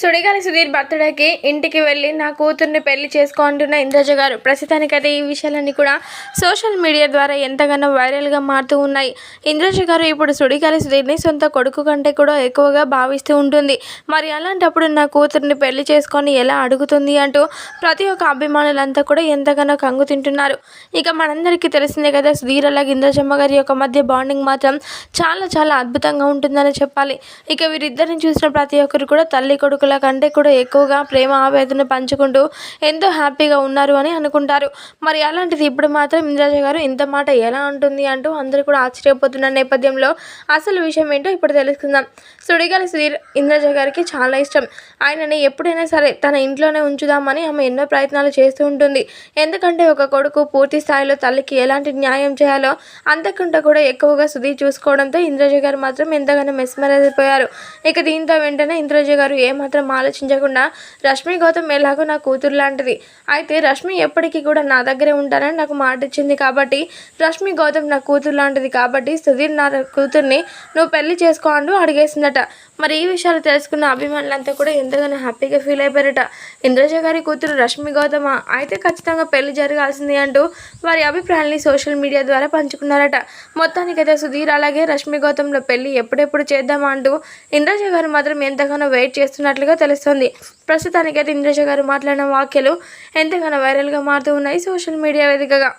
సుడిగాలి సుధీర్ బర్త్డేకి ఇంటికి వెళ్ళి నా కూతుర్ని పెళ్ళి చేసుకో అంటున్న ఇంద్రజ గారు. ప్రస్తుతానికైతే ఈ విషయాలన్నీ కూడా సోషల్ మీడియా ద్వారా ఎంతగానో వైరల్గా మారుతూ ఉన్నాయి. ఇంద్రజ గారు ఇప్పుడు సుడిగాలి సుధీర్ని సొంత కొడుకు కంటే కూడా ఎక్కువగా భావిస్తూ ఉంటుంది. మరి అలాంటప్పుడు నా కూతుర్ని పెళ్ళి చేసుకొని ఎలా అడుగుతుంది అంటూ ప్రతి ఒక్క అభిమానులంతా కూడా ఎంతగానో కంగు తింటున్నారు. ఇక మనందరికీ తెలిసిందే కదా సుధీర్ అలాగే ఇంద్రజమ్మ గారి యొక్క మధ్య బాండింగ్ మాత్రం చాలా చాలా అద్భుతంగా ఉంటుందని చెప్పాలి. ఇక వీరిద్దరిని చూసిన ప్రతి ఒక్కరు కూడా తల్లి కొడుకులు కంటే కూడా ఎక్కువగా ప్రేమ ఆవేదన పంచుకుంటూ ఎంతో హ్యాపీగా ఉన్నారు అని అనుకుంటారు. మరి అలాంటిది ఇప్పుడు మాత్రం ఇంద్రజ గారు ఇంత మాట ఎలా ఉంటుంది అంటూ అందరూ కూడా ఆశ్చర్యపోతున్న నేపథ్యంలో అసలు విషయం ఏంటో ఇప్పుడు తెలుసుకుందాం. సుడిగాలి సుధీర్ ఇంద్రజ గారికి చాలా ఇష్టం. ఆయనని ఎప్పుడైనా సరే తన ఇంట్లోనే ఉంచుదామని ఆమె ఎన్నో ప్రయత్నాలు చేస్తూ ఉంటుంది. ఎందుకంటే ఒక కొడుకు పూర్తి స్థాయిలో తల్లికి ఎలాంటి న్యాయం చేయాలో అంతకంటే కూడా ఎక్కువగా సుధీర్ చూసుకోవడంతో ఇంద్రజ గారు మాత్రం ఎంతగానో మెస్మరైజ్ అయిపోయారు ఇక దీంతో వెంటనే ఇంద్రజ గారు ఏమాత్రం ఆలోచించకుండా రష్మి గౌతమ్ ఎలాగో నా కూతురు లాంటిది. అయితే రష్మి ఎప్పటికీ కూడా నా దగ్గరే ఉంటానని నాకు మాట ఇచ్చింది కాబట్టి రష్మి గౌతమ్ నా కూతురు లాంటిది కాబట్టి సుధీర్ నా కూతుర్ని నువ్వు పెళ్ళి చేసుకో అంటూ అడిగేసిందట. మరి ఈ విషయాలు తెలుసుకున్న అభిమానులంతా కూడా ఎంతగానో హ్యాపీగా ఫీల్ అయిపోయారట. ఇంద్రజ గారి కూతురు రష్మి గౌతమ? అయితే ఖచ్చితంగా పెళ్ళి జరగాల్సింది అంటూ వారి అభిప్రాయాల్ని సోషల్ మీడియా ద్వారా పంచుకున్నారట. మొత్తానికైతే సుధీర్ అలాగే రష్మి గౌతమ్ల పెళ్ళి ఎప్పుడెప్పుడు చేద్దామా అంటూ ఇంద్రజ గారు మాత్రం ఎంతగానో వెయిట్ చేస్తున్నట్లుగా తెలుస్తోంది. ప్రస్తుతానికైతే ఇంద్రజ గారు మాట్లాడిన వ్యాఖ్యలు ఎంతగానో వైరల్గా మారుతూ ఉన్నాయి సోషల్ మీడియా వేదికగా.